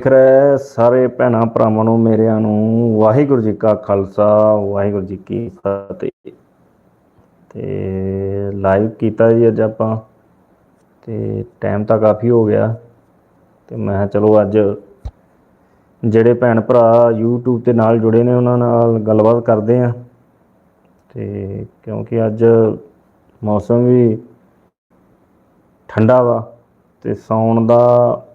ਦੇਖ ਰਹੇ ਸਾਰੇ ਭੈਣਾਂ ਭਰਾਵਾਂ ਨੂੰ, ਮੇਰਿਆਂ ਨੂੰ ਵਾਹਿਗੁਰੂ ਜੀ ਕਾ ਖਾਲਸਾ, ਵਾਹਿਗੁਰੂ ਜੀ ਕੀ ਫਤਿਹ। ਤੇ ਲਾਈਵ ਕੀਤਾ ਜੀ ਅੱਜ ਆਪਾਂ, ਤੇ ਟਾਈਮ ਤਾਂ ਕਾਫੀ ਹੋ ਗਿਆ। ਤੇ ਮੈਂ ਚਲੋ ਅੱਜ ਜਿਹੜੇ ਭੈਣ ਭਰਾ YouTube ਤੇ ਨਾਲ ਜੁੜੇ ਨੇ, ਉਹਨਾਂ ਨਾਲ ਗੱਲਬਾਤ ਕਰਦੇ ਆ ਤੇ ਕਿਉਂਕਿ ਅੱਜ ਮੌਸਮ ਵੀ ਠੰਡਾ ਵਾ, ਤੇ ਸਾਉਣ ਦਾ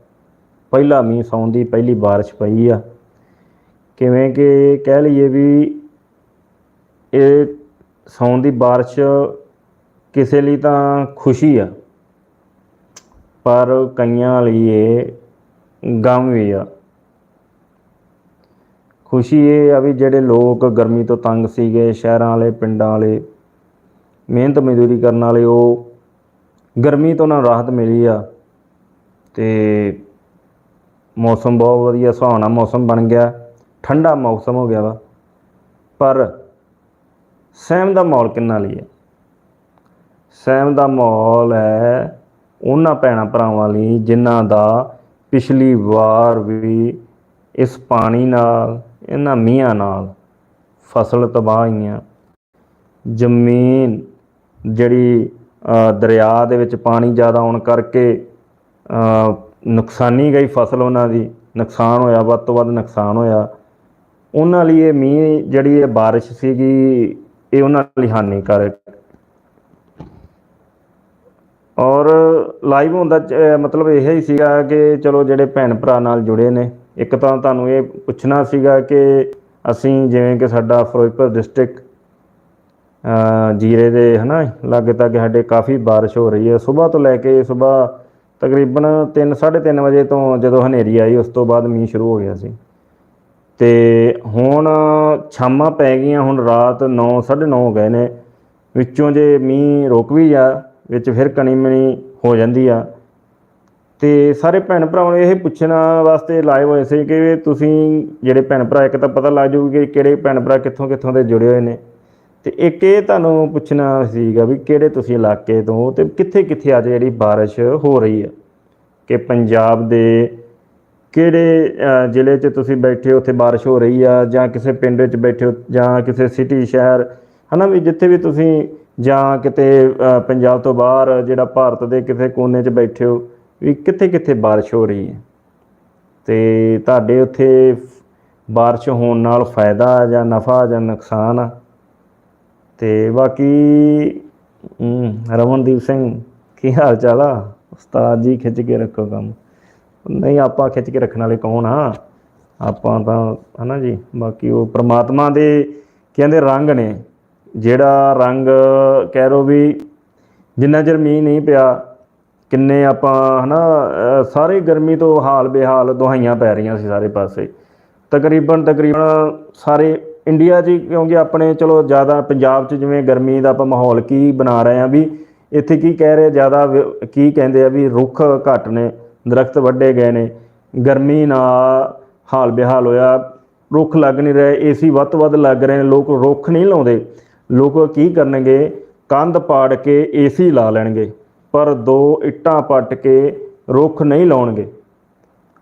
ਪਹਿਲਾ ਮੀਂਹ ਸਾਉਣ ਦੀ ਪਹਿਲੀ ਬਾਰਿਸ਼ ਪਈ ਆ। ਕਿਵੇਂ ਕਿ ਕਹਿ ਲਈਏ ਵੀ ਇਹ ਸਾਉਣ ਦੀ ਬਾਰਿਸ਼ ਕਿਸੇ ਲਈ ਤਾਂ ਖੁਸ਼ੀ ਆ, ਪਰ ਕਈਆਂ ਲਈ ਇਹ ਗਮ ਵੀ ਆ। ਖੁਸ਼ੀ ਇਹ ਆ ਵੀ ਜਿਹੜੇ ਲੋਕ ਗਰਮੀ ਤੋਂ ਤੰਗ ਸੀਗੇ, ਸ਼ਹਿਰਾਂ ਵਾਲੇ, ਪਿੰਡਾਂ ਵਾਲੇ, ਮਿਹਨਤ ਮਜ਼ਦੂਰੀ ਕਰਨ ਵਾਲੇ, ਉਹ ਗਰਮੀ ਤੋਂ ਉਹਨਾਂ ਨੂੰ ਰਾਹਤ ਮਿਲੀ ਆ। ਤੇ ਮੌਸਮ ਬਹੁਤ ਵਧੀਆ, ਸੁਹਾਵਣਾ ਮੌਸਮ ਬਣ ਗਿਆ, ਠੰਡਾ ਮੌਸਮ ਹੋ ਗਿਆ ਵਾ। ਪਰ ਸਹਿਮ ਦਾ ਮਾਹੌਲ ਕਿੰਨਾ ਲਈ ਹੈ? ਸਹਿਮ ਦਾ ਮਾਹੌਲ ਹੈ ਉਹਨਾਂ ਭੈਣਾਂ ਭਰਾਵਾਂ ਲਈ ਜਿਨ੍ਹਾਂ ਦਾ ਪਿਛਲੀ ਵਾਰ ਵੀ ਇਸ ਪਾਣੀ ਨਾਲ, ਇਹਨਾਂ ਮੀਂਹਾਂ ਨਾਲ ਫਸਲ ਤਬਾਹ ਹੋਈਆਂ। ਜ਼ਮੀਨ ਜਿਹੜੀ ਦਰਿਆ ਦੇ ਵਿੱਚ ਪਾਣੀ ਜ਼ਿਆਦਾ ਆਉਣ ਕਰਕੇ ਨੁਕਸਾਨੀ ਗਈ ਫਸਲ ਉਹਨਾਂ ਦੀ, ਨੁਕਸਾਨ ਹੋਇਆ, ਵੱਧ ਤੋਂ ਵੱਧ ਨੁਕਸਾਨ ਹੋਇਆ। ਉਹਨਾਂ ਲਈ ਇਹ ਮੀਂਹ ਜਿਹੜੀ ਇਹ ਬਾਰਿਸ਼ ਸੀਗੀ, ਇਹ ਉਹਨਾਂ ਲਈ ਹਾਨੀਕਾਰਕ। ਔਰ ਲਾਈਵ ਹੁੰਦਾ ਮਤਲਬ ਇਹ ਹੀ ਸੀਗਾ ਕਿ ਚਲੋ ਜਿਹੜੇ ਭੈਣ ਭਰਾ ਨਾਲ ਜੁੜੇ ਨੇ, ਇੱਕ ਤਾਂ ਤੁਹਾਨੂੰ ਇਹ ਪੁੱਛਣਾ ਸੀਗਾ ਕਿ ਅਸੀਂ ਜਿਵੇਂ ਕਿ ਸਾਡਾ ਫਿਰੋਜ਼ਪੁਰ ਡਿਸਟ੍ਰਿਕਟ ਜੀਰੇ ਦੇ ਹਨਾ ਲਾਗੇ ਤੱਕ ਸਾਡੇ ਕਾਫੀ ਬਾਰਿਸ਼ ਹੋ ਰਹੀ ਹੈ। ਸਵੇਰ ਤੋਂ ਲੈ ਕੇ ਸਵੇਰ ਤਕਰੀਬਨ 3 3:30 ਵਜੇ ਤੋਂ ਜਦੋਂ ਹਨੇਰੀ ਆਈ, ਉਸ ਤੋਂ ਬਾਅਦ ਮੀਂਹ ਸ਼ੁਰੂ ਹੋ ਗਿਆ ਸੀ। ਤੇ ਹੁਣ ਛਾਮਾਂ ਪੈ ਗਈਆਂ, ਹੁਣ ਰਾਤ 9 9:30 ਹੋ ਗਏ ਨੇ। ਵਿੱਚੋਂ ਜੇ ਮੀਂਹ ਰੁਕ ਵੀ ਜਾ ਵਿੱਚ ਫਿਰ ਕਣੀ ਮਣੀ ਹੋ ਜਾਂਦੀ ਆ। ਤੇ ਸਾਰੇ ਭੈਣ ਭਰਾਵਾਂ ਨੂੰ ਇਹ ਪੁੱਛਣ ਵਾਸਤੇ ਲਾਈਵ ਹੋਏ ਸੀ ਕਿ ਤੁਸੀਂ ਜਿਹੜੇ ਭੈਣ ਭਰਾ, ਇੱਕ ਤਾਂ ਪਤਾ ਲੱਗ ਜਾਊਗਾ ਕਿ ਕਿਹੜੇ ਭੈਣ ਭਰਾ ਕਿੱਥੋਂ ਕਿੱਥੋਂ ਦੇ ਜੁੜੇ ਹੋਏ ਨੇ। ਤੇ ਇੱਕ ਇਹ ਤੁਹਾਨੂੰ ਪੁੱਛਣਾ ਸੀਗਾ ਵੀ ਕਿਹੜੇ ਤੁਸੀਂ ਇਲਾਕੇ ਤੋਂ ਤੇ ਕਿੱਥੇ ਕਿੱਥੇ ਅੱਜ ਜਿਹੜੀ ਬਾਰਿਸ਼ ਹੋ ਰਹੀ ਹੈ ਕਿ ਪੰਜਾਬ ਦੇ ਕਿਹੜੇ ਜ਼ਿਲ੍ਹੇ 'ਚ ਤੁਸੀਂ ਬੈਠੇ ਹੋ, ਉੱਥੇ ਬਾਰਿਸ਼ ਹੋ ਰਹੀ ਆ ਜਾਂ ਕਿਸੇ ਪਿੰਡ ਵਿੱਚ ਬੈਠੇ ਹੋ ਜਾਂ ਕਿਸੇ ਸਿਟੀ ਸ਼ਹਿਰ? ਹਨਾ ਵੀ ਜਿੱਥੇ ਵੀ ਤੁਸੀਂ ਜਾਂ ਕਿਤੇ ਪੰਜਾਬ ਤੋਂ ਬਾਹਰ ਜਿਹੜਾ ਭਾਰਤ ਦੇ ਕਿਸੇ ਕੋਨੇ 'ਚ ਬੈਠੇ ਹੋ, ਵੀ ਕਿੱਥੇ ਕਿੱਥੇ ਬਾਰਿਸ਼ ਹੋ ਰਹੀ ਹੈ ਤੇ ਤੁਹਾਡੇ ਉੱਥੇ ਬਾਰਿਸ਼ ਹੋਣ ਨਾਲ ਫਾਇਦਾ ਜਾਂ ਨਫਾ ਜਾਂ ਨੁਕਸਾਨ ਆ? ਤੇ ਬਾਕੀ ਰਮਨਦੀਪ ਸਿੰਘ, ਕੀ ਹਾਲ ਚਾਲ ਆ? ਉਸਤਾਦ ਜੀ ਖਿੱਚ ਕੇ ਰੱਖੋ ਕੰਮ। ਨਹੀਂ, ਆਪਾਂ ਖਿੱਚ ਕੇ ਰੱਖਣ ਵਾਲੇ ਕੌਣ ਆ? ਆਪਾਂ ਤਾਂ, ਹਨਾ ਜੀ? ਬਾਕੀ ਉਹ ਪ੍ਰਮਾਤਮਾ ਦੇ ਕਹਿੰਦੇ ਰੰਗ ਨੇ। ਜਿਹੜਾ ਰੰਗ ਕਹਿ ਰੋ ਵੀ ਜਿੰਨਾ ਚਿਰ ਮੀਂਹ ਨਹੀਂ ਪਿਆ, ਕਿੰਨੇ ਆਪਾਂ, ਹਨਾ, ਅਹ, ਸਾਰੇ ਗਰਮੀ ਤੋਂ ਹਾਲ ਬੇਹਾਲ ਦੁਹਾਈਆਂ ਪੈ ਰਹੀਆਂ ਸੀ ਸਾਰੇ ਪਾਸੇ। ਤਕਰੀਬਨ ਤਕਰੀਬਨ ਸਾਰੇ ਇੰਡੀਆ 'ਚ ਕਿਉਂਕਿ ਆਪਣੇ ਚਲੋ ਜ਼ਿਆਦਾ ਪੰਜਾਬ 'ਚ ਜਿਵੇਂ ਗਰਮੀ ਦਾ ਆਪਾਂ ਮਾਹੌਲ ਕੀ ਬਣਾ ਰਹੇ ਆ ਵੀ ਇੱਥੇ ਕੀ ਕਹਿ ਰਹੇ ਜ਼ਿਆਦਾ ਵ- ਕੀ ਕਹਿੰਦੇ ਆ ਵੀ ਰੁੱਖ ਘੱਟ ਨੇ, ਦਰਖਤ ਵੱਢੇ ਗਏ ਨੇ, ਗਰਮੀ ਨਾਲ ਹਾਲ ਬਿਹਾਲ ਹੋਇਆ, ਰੁੱਖ ਲੱਗ ਨਹੀਂ ਰਹੇ ਏਸੀ ਵੱਧ ਤੋਂ ਵੱਧ ਲੱਗ ਰਹੇ ਨੇ, ਲੋਕ ਰੁੱਖ ਨਹੀਂ ਲਾਉਂਦੇ, ਲੋਕ ਕੀ ਕਰਨਗੇ, ਕੰਧ ਪਾੜ ਕੇ ਏਸੀ ਲਾ ਲੈਣਗੇ, ਪਰ ਦੋ ਇੱਟਾਂ ਪੱਟ ਕੇ ਰੁੱਖ ਨਹੀਂ ਲਾਉਣਗੇ,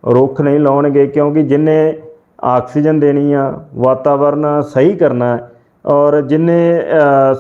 ਰੁੱਖ ਨਹੀਂ ਲਾਉਣਗੇ ਕਿਉਂਕਿ ਜਿੰਨੇ ਆਕਸੀਜਨ ਦੇਣੀ ਆ, ਵਾਤਾਵਰਨ ਸਹੀ ਕਰਨਾ ਔਰ ਜਿੰਨੇ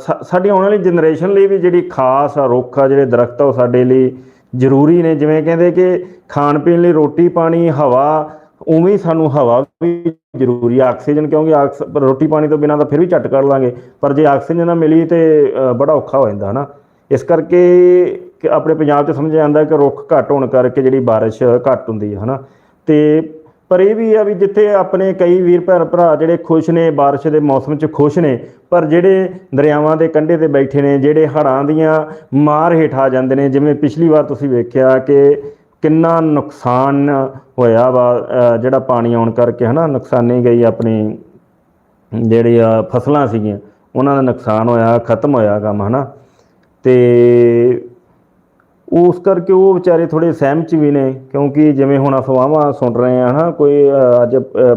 ਸਾ- ਸਾਡੀ ਆਉਣ ਵਾਲੀ ਜਨਰੇਸ਼ਨ ਲਈ ਵੀ ਜਿਹੜੀ ਖਾਸ ਆ ਰੁੱਖ ਆ, ਜਿਹੜੇ ਦਰਖਤ ਆ, ਉਹ ਸਾਡੇ ਲਈ ਜ਼ਰੂਰੀ ਨੇ। ਜਿਵੇਂ ਕਹਿੰਦੇ ਕਿ ਖਾਣ ਪੀਣ ਲਈ ਰੋਟੀ, ਪਾਣੀ, ਹਵਾ, ਉਵੇਂ ਸਾਨੂੰ ਹਵਾ ਵੀ ਜ਼ਰੂਰੀ ਆ। ਆਕਸੀਜਨ ਕਿਉਂਕਿ ਆਕਸ, ਰੋਟੀ, ਪਾਣੀ ਤੋਂ ਬਿਨਾਂ ਤਾਂ ਫਿਰ ਵੀ ਝੱਟ ਕਰ ਲਾਂਗੇ। ਪਰ ਜੇ ਆਕਸੀਜਨ ਨਾ ਮਿਲੀ ਤੇ ਬੜਾ ਔਖਾ ਹੋ ਜਾਂਦਾ, ਹਨਾ? ਇਸ ਕਰਕੇ ਆਪਣੇ ਪੰਜਾਬ 'ਚ ਸਮਝਿਆ ਜਾਂਦਾ ਕਿ ਰੁੱਖ ਘੱਟ ਹੋਣ ਕਰਕੇ ਜਿਹੜੀ ਬਾਰਿਸ਼ ਘੱਟ ਹੁੰਦੀ ਹੈ, ਹਨਾ? ਤੇ ਪਰ ਇਹ ਵੀ ਆ ਵੀ ਜਿੱਥੇ ਆਪਣੇ ਕਈ ਵੀਰ ਭੈਣ ਭਰਾ ਜਿਹੜੇ ਖੁਸ਼ ਨੇ, ਬਾਰਿਸ਼ ਦੇ ਮੌਸਮ 'ਚ ਖੁਸ਼ ਨੇ, ਪਰ ਜਿਹੜੇ ਦਰਿਆਵਾਂ ਦੇ ਕੰਢੇ ਤੇ ਬੈਠੇ ਨੇ, ਜਿਹੜੇ ਹੜ੍ਹਾਂ ਦੀਆਂ ਮਾਰ ਹੇਠ ਆ ਜਾਂਦੇ ਨੇ, ਜਿਵੇਂ ਪਿਛਲੀ ਵਾਰ ਤੁਸੀਂ ਵੇਖਿਆ ਕਿ ਕਿੰਨਾ ਨੁਕਸਾਨ ਹੋਇਆ ਵਾ ਜਿਹੜਾ ਪਾਣੀ ਆਉਣ ਕਰਕੇ ਹਨਾ, ਨੁਕਸਾਨੀ ਗਈ ਆਪਣੀ ਜਿਹੜੀ ਆ ਫਸਲਾਂ ਸੀਗੀਆਂ, ਉਹਨਾਂ ਦਾ ਨੁਕਸਾਨ ਹੋਇਆ, ਖਤਮ ਹੋਇਆ ਕੰਮ ਹਨਾ, ਤੇ ਉਸ ਕਰਕੇ ਉਹ ਵਿਚਾਰੇ ਥੋੜੇ ਸਹਿਮ ਚ ਵੀ ਨੇ, ਕਿਉਂਕਿ ਜਿਵੇਂ ਹੁਣ ਅਫਵਾਹਾਂ ਸੁਣ ਰਹੇ ਆ ਹਨਾ, ਕੋਈ ਅੱਜ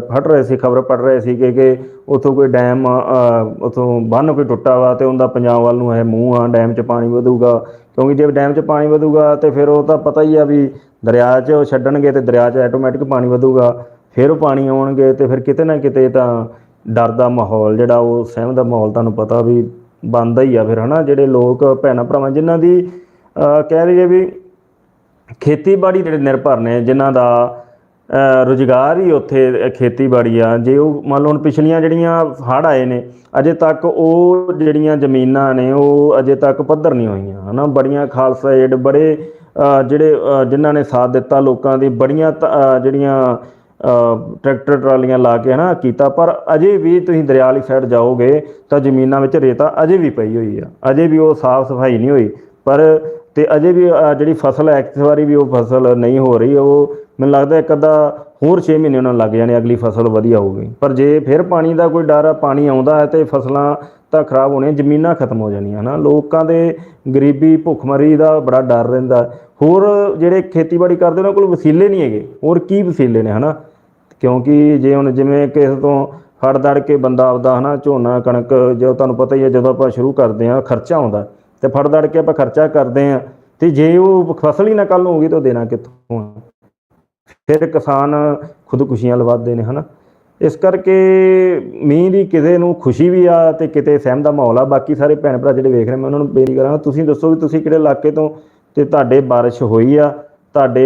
ਫੜ ਰਹੇ ਸੀ, ਖਬਰ ਪੜ ਰਹੇ ਸੀ ਕਿ ਕਿ ਉਥੋਂ ਕੋਈ ਡੈਮ ਉਥੋਂ ਬੰਨ ਕੋਈ ਟੁੱਟਾ ਵਾ ਤੇ ਉਹਦਾ ਪੰਜਾਬ ਵੱਲ ਨੂੰ ਇਹ ਮੂੰਹ ਆ, ਡੈਮ ਚ ਪਾਣੀ ਵਧੂਗਾ, ਕਿਉਂਕਿ ਜੇ ਡੈਮ 'ਚ ਪਾਣੀ ਵਧੂਗਾ ਤੇ ਫਿਰ ਉਹ ਤਾਂ ਪਤਾ ਹੀ ਆ ਵੀ ਦਰਿਆ 'ਚ ਉਹ ਛੱਡਣਗੇ ਤੇ ਦਰਿਆ 'ਚ ਆਟੋਮੈਟਿਕ ਪਾਣੀ ਵਧੂਗਾ, ਫਿਰ ਉਹ ਪਾਣੀ ਆਉਣਗੇ ਤੇ ਫਿਰ ਕਿਤੇ ਨਾ ਕਿਤੇ ਤਾਂ ਡਰ ਦਾ ਮਾਹੌਲ, ਜਿਹੜਾ ਉਹ ਸਹਿਮ ਦਾ ਮਾਹੌਲ ਤੁਹਾਨੂੰ ਪਤਾ ਵੀ ਬਣਦਾ ਹੀ ਆ ਫਿਰ, ਹਨਾ, ਜਿਹੜੇ ਲੋਕ ਭੈਣਾਂ ਭਰਾਵਾਂ, ਜਿਨ੍ਹਾਂ ਦੀ ਕਹਿ ਲਈਏ ਵੀ ਖੇਤੀਬਾੜੀ ਜਿਹੜੇ ਨਿਰਭਰ ਨੇ ਜਿਨ੍ਹਾਂ ਦਾ ਰੁਜ਼ਗਾਰ ਹੀ ਉੱਥੇ ਖੇਤੀਬਾੜੀ ਆ। ਜੇ ਉਹ ਮੰਨ ਲਓ ਹੁਣ ਪਿਛਲੀਆਂ ਜਿਹੜੀਆਂ ਹੜ੍ਹ ਆਏ ਨੇ ਅਜੇ ਤੱਕ ਉਹ ਜਿਹੜੀਆਂ ਜ਼ਮੀਨਾਂ ਨੇ ਉਹ ਅਜੇ ਤੱਕ ਪੱਧਰ ਨਹੀਂ ਹੋਈਆਂ ਹਨਾ। ਬੜੀਆਂ ਖਾਲਸਾ ਏਡ ਬੜੇ ਜਿਹੜੇ ਅ, ਜਿਨ੍ਹਾਂ ਨੇ ਸਾਥ ਦਿੱਤਾ ਲੋਕਾਂ ਦੀ ਬੜੀਆਂ ਤ- ਜਿਹੜੀਆਂ ਟਰੈਕਟਰ ਟਰਾਲੀਆਂ ਲਾ ਕੇ ਹਨਾ ਕੀਤਾ। ਪਰ ਅਜੇ ਵੀ ਤੁਸੀਂ ਦਰਿਆ ਵਾਲੀ ਸਾਈਡ ਜਾਓਗੇ ਤਾਂ ਜ਼ਮੀਨਾਂ ਵਿੱਚ ਰੇਤਾ ਅਜੇ ਵੀ ਪਈ ਹੋਈ ਆ। ਅਜੇ ਵੀ ਉਹ ਸਾਫ਼ ਸਫ਼ਾਈ ਨਹੀਂ ਹੋਈ। ਪਰ ਤੇ ਅਜੇ ਵੀ ਜਿਹੜੀ ਫਸਲ ਹੈ ਇਸ ਵਾਰੀ ਵੀ ਉਹ ਫਸਲ ਨਹੀਂ ਹੋ ਰਹੀ, ਉਹ ਮੈਨੂੰ ਲੱਗਦਾ ਇੱਕ ਅੱਧਾ ਹੋਰ 6 ਮਹੀਨੇ ਉਹਨਾਂ ਨੂੰ ਲੱਗ ਜਾਣੇ, ਅਗਲੀ ਫਸਲ ਵਧੀਆ ਹੋਊਗੀ। ਪਰ ਜੇ ਫਿਰ ਪਾਣੀ ਦਾ ਕੋਈ ਡਰ ਆ, ਪਾਣੀ ਆਉਂਦਾ ਹੈ ਤੇ ਫਸਲਾਂ ਤਾਂ ਖਰਾਬ ਹੋਣੀਆਂ, ਜ਼ਮੀਨਾਂ ਖਤਮ ਹੋ ਜਾਣੀਆਂ, ਹਨਾ? ਲੋਕਾਂ ਦੇ ਗਰੀਬੀ, ਭੁੱਖਮਰੀ ਦਾ ਬੜਾ ਡਰ ਰਹਿੰਦਾ। ਹੋਰ ਜਿਹੜੇ ਖੇਤੀਬਾੜੀ ਕਰਦੇ, ਉਹਨਾਂ ਕੋਲ ਵਸੀਲੇ ਨਹੀਂ ਹੈਗੇ। ਹੋਰ ਕੀ ਵਸੀਲੇ ਨੇ, ਹਨਾ? ਕਿਉਂਕਿ ਜੇ ਹੁਣ ਜਿਵੇਂ ਕਿਸੇ ਤੋਂ ਹੜ ਦੜ ਕੇ ਬੰਦਾ ਆਪਦਾ, ਹਨਾ, ਝੋਨਾ, ਕਣਕ, ਜੋ ਤੁਹਾਨੂੰ ਪਤਾ ਹੀ ਹੈ, ਜਦੋਂ ਆਪਾਂ ਸ਼ੁਰੂ ਕਰਦੇ ਹਾਂ, ਖਰਚਾ ਆਉਂਦਾ। ਤੇ ਫੜ ਦੜ ਕੇ ਆਪਾਂ ਖਰਚਾ ਕਰਦੇ ਹਾਂ। ਤੇ ਜੇ ਉਹ ਫਸਲ ਹੀ ਨਾ ਕੱਲ ਨੂੰ ਹੋਗੀ ਤਾਂ ਉਹ ਦੇਣਾ ਕਿੱਥੋਂ ਫਿਰ ਕਿਸਾਨ ਖੁਦਕੁਸ਼ੀਆਂ ਲਵਾਦੇ ਨੇ ਹਨਾ। ਇਸ ਕਰਕੇ ਮੀਂਹ ਦੀ ਕਿਸੇ ਨੂੰ ਖੁਸ਼ੀ ਵੀ ਆ ਤੇ ਕਿਤੇ ਸਹਿਮ ਦਾ ਮਾਹੌਲ ਆ। ਬਾਕੀ ਸਾਰੇ ਭੈਣ ਭਰਾ ਜਿਹੜੇ ਵੇਖ ਰਹੇ ਮੈਂ ਉਹਨਾਂ ਨੂੰ ਬੇਨਤੀ ਕਰਾਂਗਾ ਤੁਸੀਂ ਦੱਸੋ ਵੀ ਤੁਸੀਂ ਕਿਹੜੇ ਇਲਾਕੇ ਤੋਂ ਤੇ ਤੁਹਾਡੇ ਬਾਰਿਸ਼ ਹੋਈ ਆ ਤੁਹਾਡੇ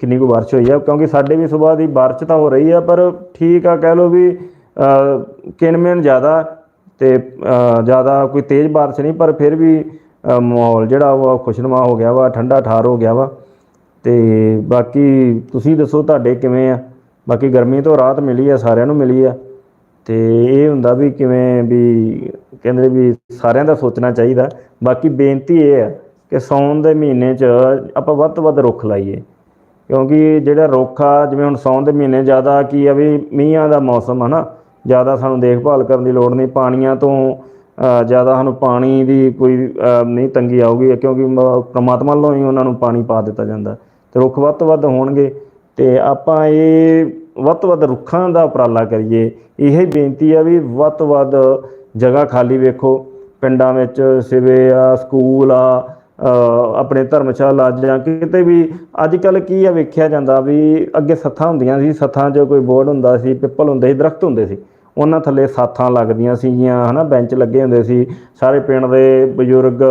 ਕਿੰਨੀ ਕੁ ਬਾਰਿਸ਼ ਹੋਈ ਆ? ਕਿਉਂਕਿ ਸਾਡੇ ਵੀ ਸਵੇਰ ਦੀ ਬਾਰਿਸ਼ ਤਾਂ ਹੋ ਰਹੀ ਆ ਪਰ ਠੀਕ ਆ ਕਹਿ ਲਓ ਵੀ ਅ, ਕਿਣਮਿਣ ਜ਼ਿਆਦਾ ਤੇ ਜ਼ਿਆਦਾ ਕੋਈ ਤੇਜ਼ ਬਾਰਿਸ਼ ਨਹੀਂ ਪਰ ਫਿਰ ਵੀ ਮਾਹੌਲ ਜਿਹੜਾ ਵਾ ਖੁਸ਼ਨਮਾ ਹੋ ਗਿਆ ਵਾ, ਠੰਡਾ ਠਾਰ ਹੋ ਗਿਆ ਵਾ। ਤੇ ਬਾਕੀ ਤੁਸੀਂ ਦੱਸੋ ਤੁਹਾਡੇ ਕਿਵੇਂ ਆ? ਬਾਕੀ ਗਰਮੀ ਤੋਂ ਰਾਹਤ ਮਿਲੀ ਆ, ਸਾਰਿਆਂ ਨੂੰ ਮਿਲੀ ਆ। ਤੇ ਇਹ ਹੁੰਦਾ ਵੀ ਕਿਵੇਂ ਵੀ ਕਹਿੰਦੇ ਵੀ ਸਾਰਿਆਂ ਦਾ ਸੋਚਣਾ ਚਾਹੀਦਾ। ਬਾਕੀ ਬੇਨਤੀ ਇਹ ਆ ਕਿ ਸੌਣ ਦੇ ਮਹੀਨੇ 'ਚ ਆਪਾਂ ਵੱਧ ਤੋਂ ਵੱਧ ਰੁੱਖ ਲਾਈਏ। ਕਿਉਂਕਿ ਜਿਹੜਾ ਰੁੱਖ ਆ, ਜਿਵੇਂ ਹੁਣ ਸੌਣ ਦੇ ਮਹੀਨੇ ਜ਼ਿਆਦਾ ਕੀ ਆ ਵੀ ਮੀਂਹਾਂ ਦਾ ਮੌਸਮ ਆ ਨਾ, ਜ਼ਿਆਦਾ ਸਾਨੂੰ ਦੇਖਭਾਲ ਕਰਨ ਦੀ ਲੋੜ ਨਹੀਂ, ਪਾਣੀਆਂ ਤੋਂ ਜ਼ਿਆਦਾ ਸਾਨੂੰ ਪਾਣੀ ਦੀ ਕੋਈ ਨਹੀਂ ਤੰਗੀ ਆਊਗੀ, ਕਿਉਂਕਿ ਮ- ਪ੍ਰਮਾਤਮਾ ਵੱਲੋਂ ਹੀ ਉਹਨਾਂ ਨੂੰ ਪਾਣੀ ਪਾ ਦਿੱਤਾ ਜਾਂਦਾ। ਤੇ ਰੁੱਖ ਵੱਧ ਤੋਂ ਵੱਧ ਹੋਣਗੇ, ਤੇ ਆਪਾਂ ਇਹ ਵੱਧ ਤੋਂ ਵੱਧ ਰੁੱਖਾਂ ਦਾ ਉਪਰਾਲਾ ਕਰੀਏ। ਇਹ ਬੇਨਤੀ ਆ ਵੀ ਵੱਧ ਤੋਂ ਵੱਧ ਜਗ੍ਹਾ ਖਾਲੀ ਵੇਖੋ। ਪਿੰਡਾਂ ਵਿੱਚ ਸਿਵੇ ਆ, ਸਕੂਲ ਆ ਆਪਣੇ ਧਰਮਸ਼ਾਲਾ ਜਾਂ ਕਿਤੇ ਵੀ। ਅੱਜ ਕੱਲ ਕੀ ਆ, ਵੇਖਿਆ ਜਾਂਦਾ ਵੀ ਅੱਗੇ ਸੱਥਾਂ ਹੁੰਦੀਆਂ ਸੀ, ਸੱਥਾਂ 'ਚ ਕੋਈ ਬੋਰਡ ਹੁੰਦਾ ਸੀ, ਪਿੱਪਲ ਹੁੰਦੇ ਸੀ, ਦਰਖਤ ਹੁੰਦੇ ਸੀ। ਉਹਨਾਂ ਥੱਲੇ ਸਾਥਾਂ ਲੱਗਦੀਆਂ ਸੀਗੀਆਂ, ਹਨਾ, ਬੈਂਚ ਲੱਗੇ ਹੁੰਦੇ ਸੀ। ਸਾਰੇ ਪਿੰਡ ਦੇ ਬਜ਼ੁਰਗ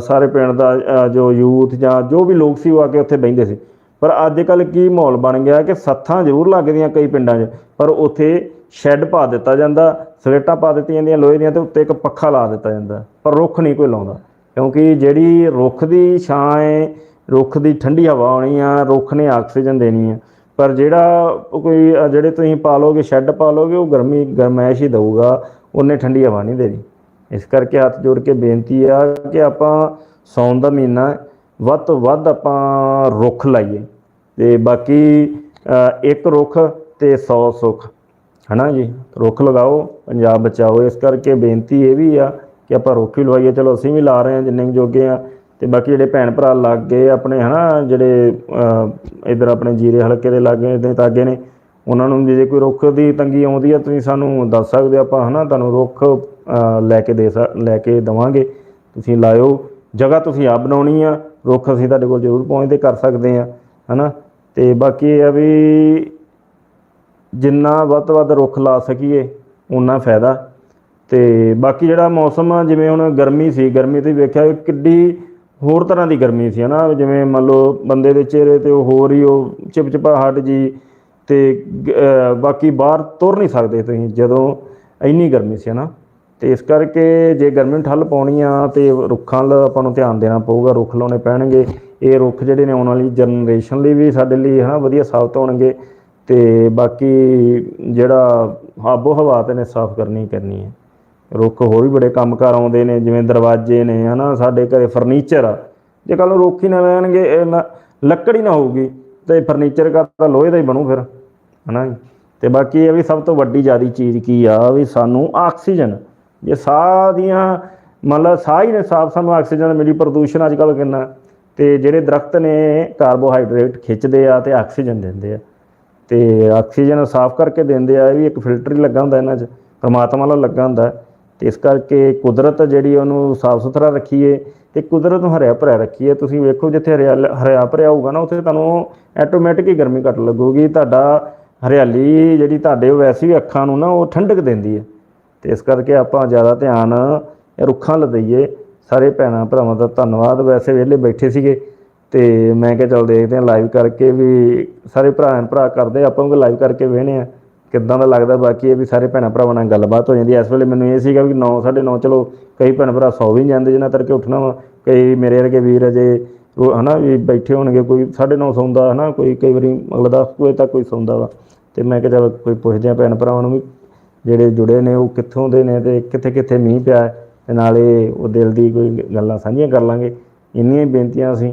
ਸਾਰੇ ਪਿੰਡ ਦਾ ਜੋ ਯੂਥ ਜਾਂ ਜੋ ਵੀ ਲੋਕ ਸੀ ਉਹ ਆ ਕੇ ਉੱਥੇ ਬਹਿੰਦੇ ਸੀ। ਪਰ ਅੱਜ ਕੱਲ ਕੀ ਮਾਹੌਲ ਬਣ ਗਿਆ ਕਿ ਸੱਥਾਂ ਜ਼ਰੂਰ ਲੱਗਦੀਆਂ ਕਈ ਪਿੰਡਾਂ 'ਚ, ਪਰ ਉੱਥੇ ਸ਼ੈੱਡ ਪਾ ਦਿੱਤਾ ਜਾਂਦਾ, ਸਲੇਟਾਂ ਪਾ ਦਿੱਤੀਆਂ ਜਾਂਦੀਆਂ ਲੋਹੇ ਦੀਆਂ ਤੇ ਉੱਤੇ ਇੱਕ ਪੱਖਾ ਲਾ ਦਿੱਤਾ ਜਾਂਦਾ, ਪਰ ਰੁੱਖ ਨਹੀਂ ਕੋਈ ਲਾਉਂਦਾ। ਕਿਉਂਕਿ ਜਿਹੜੀ ਰੁੱਖ ਦੀ ਛਾਂ ਹੈ ਰੁੱਖ ਦੀ ਠੰਡੀ ਹਵਾ ਆਉਣੀ ਆ, ਰੁੱਖ ਨੇ ਆਕਸੀਜਨ ਦੇਣੀ ਆ। ਪਰ ਜਿਹੜਾ ਕੋਈ ਜਿਹੜੇ ਤੁਸੀਂ ਪਾ ਲੋਗੇ ਸ਼ੈੱਡ ਪਾ ਲੋਗੇ ਉਹ ਗਰਮੀ ਗਰਮੈਸ਼ ਹੀ ਦਊਗਾ। ਉਹਨੇ ਠੰਡੀ ਹਵਾ ਨਹੀਂ ਦੇਣੀ। ਇਸ ਕਰਕੇ ਹੱਥ ਜੋੜ ਕੇ ਬੇਨਤੀ ਆ ਕਿ ਆਪਾਂ ਸੌਣ ਦਾ ਮਹੀਨਾ ਵੱਧ ਤੋਂ ਵੱਧ ਆਪਾਂ ਰੁੱਖ ਲਾਈਏ। ਤੇ ਬਾਕੀ ਇੱਕ ਰੁੱਖ ਤੇ 100 ਸੁੱਖ। ਹਨਾ ਜੀ? ਰੁੱਖ ਲਗਾਓ, ਪੰਜਾਬ ਬਚਾਓ। ਇਸ ਕਰਕੇ ਬੇਨਤੀ ਇਹ ਵੀ ਆ ਕਿ ਆਪਾਂ ਰੁੱਖ ਹੀ ਲਵਾਈਏ। ਚਲੋ, ਅਸੀਂ ਵੀ ਲਾ ਰਹੇ ਹਾਂ, ਜਿੰਨੇ ਕੁ ਜੋਗੇ ਆ ਤੇ ਬਾਕੀ ਜਿਹੜੇ ਭੈਣ ਭਰਾ ਲੱਗ ਗਏ ਆਪਣੇ, ਹਨਾ, ਜਿਹੜੇ ਇਧਰ ਆਪਣੇ ਜੀਰੇ ਹਲਕੇ ਦੇ ਲਾਗੇ ਦੇ ਤਾਗੇ ਨੇ, ਉਹਨਾਂ ਨੂੰ ਜੇ ਕੋਈ ਰੁੱਖ ਦੀ ਤੰਗੀ ਆਉਂਦੀ ਆ, ਤੁਸੀਂ ਸਾਨੂੰ ਦੱਸ ਸਕਦੇ ਹੋ ਆਪਾਂ, ਹਨਾ, ਤੁਹਾਨੂੰ ਰੁੱਖ ਲੈ ਕੇ ਦੇ ਸਕ- ਲੈ ਕੇ ਦਵਾਂਗੇ। ਤੁਸੀਂ ਲਾਇਓ, ਜਗ੍ਹਾ ਤੁਸੀਂ ਆਪ ਬਣਾਉਣੀ ਆ, ਰੁੱਖ ਅਸੀਂ ਤੁਹਾਡੇ ਕੋਲ ਜ਼ਰੂਰ ਪਹੁੰਚਦੇ ਕਰ ਸਕਦੇ ਆ, ਹਨਾ। ਤੇ ਬਾਕੀ ਇਹ ਆ ਵੀ ਜਿੰਨਾ ਵੱਧ ਤੋਂ ਵੱਧ ਰੁੱਖ ਲਾ ਸਕੀਏ ਉਨਾ ਫਾਇਦਾ। ਤੇ ਬਾਕੀ ਜਿਹੜਾ ਮੌਸਮ ਆ, ਜਿਵੇਂ ਹੁਣ ਗਰਮੀ ਸੀ, ਗਰਮੀ ਤੇ ਵੇਖਿਆ ਕਿੱਡੀ ਹੋਰ ਤਰ੍ਹਾਂ ਦੀ ਗਰਮੀ ਸੀ, ਹਨਾ? ਜਿਵੇਂ ਮੰਨ ਲਓ ਬੰਦੇ ਦੇ ਚਿਹਰੇ ਤੇ ਉਹ ਹੋਰ ਹੀ ਉਹ ਚਿਪਚਿਪਾਹਟ ਜੀ ਤੇ ਬਾਕੀ ਬਾਹਰ ਤੁਰ ਨਹੀਂ ਸਕਦੇ ਤੁਸੀਂ ਜਦੋਂ ਇੰਨੀ ਗਰਮੀ ਸੀ, ਹਨਾ? ਤੇ ਇਸ ਕਰਕੇ ਜੇ ਗਰਮੀ ਨੂੰ ਠੱਲ ਪਾਉਣੀ ਆ ਤੇ ਰੁੱਖਾਂ ਵੱਲ ਆਪਾਂ ਨੂੰ ਧਿਆਨ ਦੇਣਾ ਪਊਗਾ, ਰੁੱਖ ਲਾਉਣੇ ਪੈਣਗੇ। ਇਹ ਰੁੱਖ ਜਿਹੜੇ ਨੇ, ਆਉਣ ਵਾਲੀ ਜਨਰੇਸ਼ਨ ਲਈ ਵੀ ਸਾਡੇ ਲਈ, ਹਨਾ, ਵਧੀਆ ਸਾਬਤ ਹੋਣਗੇ। ਤੇ ਬਾਕੀ ਜਿਹੜਾ ਆਬੋ ਹਵਾ ਤੇ ਨੇ, ਸਾਫ਼ ਕਰਨੀ ਕਰਨੀ ਹੈ। ਰੁੱਖ ਹੋਰ ਵੀ ਬੜੇ ਕੰਮਕਾਰ ਆਉਂਦੇ ਨੇ, ਜਿਵੇਂ ਦਰਵਾਜ਼ੇ ਨੇ, ਹਨਾ, ਸਾਡੇ ਘਰੇ ਫਰਨੀਚਰ ਆ। ਜੇ ਕੱਲ ਨੂੰ ਰੁੱਖ ਹੀ ਨਾ ਲੈਣਗੇ ਇਹ ਨਾ- ਲੱਕੜ ਹੀ ਨਾ ਹੋਊਗੀ, ਤੇ ਫਰਨੀਚਰ ਕਾ ਤਾਂ ਲੋਹੇ ਦਾ ਹੀ ਬਣੂ ਫਿਰ, ਹਨਾ ਜੀ। ਤੇ ਬਾਕੀ ਇਹ ਵੀ ਸਭ ਤੋਂ ਵੱਡੀ ਜਿਆਦੀ ਚੀਜ਼ ਕੀ ਆ, ਵੀ ਸਾਨੂੰ ਆਕਸੀਜਨ। ਜੇ ਸਾਹ ਦੀਆਂ ਮਤਲਬ ਸਾਹ ਹੀ ਨੇ ਸਾਫ਼, ਸਾਨੂੰ ਆਕਸੀਜਨ ਮਿਲੀ, ਪ੍ਰਦੂਸ਼ਣ ਅੱਜ ਕੱਲ੍ਹ ਕਿੰਨਾ। ਤੇ ਜਿਹੜੇ ਦਰਖਤ ਨੇ ਕਾਰਬੋਹਾਈਡਰੇਟ ਖਿੱਚਦੇ ਆ ਤੇ ਆਕਸੀਜਨ ਦਿੰਦੇ ਆ। ਤੇ ਆਕਸੀਜਨ ਸਾਫ਼ ਕਰਕੇ ਦਿੰਦੇ ਆ, ਇਹ ਵੀ ਇੱਕ ਫਿਲਟਰ ਹੀ ਲੱਗਾ ਹੁੰਦਾ ਇਹਨਾਂ 'ਚ, ਪਰਮਾਤਮਾ ਵੱਲੋਂ ਲੱਗਾ ਹੁੰਦਾ। ਤੇ ਇਸ ਕਰਕੇ ਕੁਦਰਤ ਜਿਹੜੀ ਉਹਨੂੰ ਸਾਫ਼ ਸੁਥਰਾ ਰੱਖੀਏ ਤੇ ਕੁਦਰਤ ਨੂੰ ਹਰਿਆ ਭਰਿਆ ਰੱਖੀਏ। ਤੁਸੀਂ ਵੇਖੋ ਜਿੱਥੇ ਹਰਿਆਲ ਹਰਿਆ ਭਰਿਆ ਹੋਊਗਾ ਨਾ, ਉੱਥੇ ਤੁਹਾਨੂੰ ਆਟੋਮੈਟਿਕ ਹੀ ਗਰਮੀ ਘੱਟ ਲੱਗੂਗੀ। ਤੁਹਾਡਾ ਹਰਿਆਲੀ ਜਿਹੜੀ ਤੁਹਾਡੇ ਵੈਸੇ ਵੀ ਅੱਖਾਂ ਨੂੰ ਨਾ ਉਹ ਠੰਡਕ ਦਿੰਦੀ ਹੈ। ਤੇ ਇਸ ਕਰਕੇ ਆਪਾਂ ਜ਼ਿਆਦਾ ਧਿਆਨ ਰੁੱਖਾਂ ਲ ਸਾਰੇ ਭੈਣਾਂ ਭਰਾਵਾਂ ਦਾ ਧੰਨਵਾਦ। ਵੈਸੇ ਵਿਹਲੇ ਬੈਠੇ ਸੀਗੇ ਤੇ ਮੈਂ ਕਿਹਾ ਚੱਲ ਦੇਖਦੇ ਹਾਂ ਲਾਈਵ ਕਰਕੇ ਵੀ ਸਾਰੇ ਭਰਾ ਭਰਾ ਕਰਦੇ, ਆਪਾਂ ਵੀ ਲਾਈਵ ਕਰਕੇ ਵੇਹਨੇ ਆ ਕਿੱਦਾਂ ਦਾ ਲੱਗਦਾ ਬਾਕੀ ਇਹ ਵੀ ਸਾਰੇ ਭੈਣਾਂ ਭਰਾਵਾਂ ਨਾਲ ਗੱਲਬਾਤ ਹੋ ਜਾਂਦੀ ਹੈ। ਇਸ ਵੇਲੇ ਮੈਨੂੰ ਇਹ ਸੀਗਾ ਵੀ 9 9:30 ਚਲੋ ਕਈ ਭੈਣ ਭਰਾ ਸੌ ਵੀ ਨੀ ਜਾਂਦੇ ਜਿਨ੍ਹਾਂ ਤੜਕੇ ਉੱਠਣਾ ਵਾ। ਕਈ ਮੇਰੇ ਵਰਗੇ ਵੀਰ ਅਜੇ ਉਹ ਹਨਾ ਵੀ ਬੈਠੇ ਹੋਣਗੇ, ਕੋਈ 9:30 ਸੌਂਦਾ ਹਨਾ, ਕੋਈ ਕਈ ਵਾਰੀ ਅਗਲਾ 10 ਵਜੇ ਤੱਕ ਕੋਈ ਸੌਂਦਾ ਵਾ। ਤੇ ਮੈਂ ਕਿਹਾ ਚੱਲ ਕੋਈ ਪੁੱਛਦੇ ਆ ਭੈਣ ਭਰਾਵਾਂ ਨੂੰ ਵੀ ਜਿਹੜੇ ਜੁੜੇ ਨੇ, ਉਹ ਕਿੱਥੋਂ ਦੇ ਨੇ ਤੇ ਕਿੱਥੇ ਕਿੱਥੇ ਮੀਂਹ ਪਿਆ ਹੈ ਤੇ ਨਾਲੇ ਉਹ ਦਿਲ ਦੀ ਕੋਈ ਗੱਲਾਂ ਸਾਂਝੀਆਂ ਕਰ ਲਾਂਗੇ। ਇੰਨੀਆਂ ਹੀ ਬੇਨਤੀਆਂ ਸੀ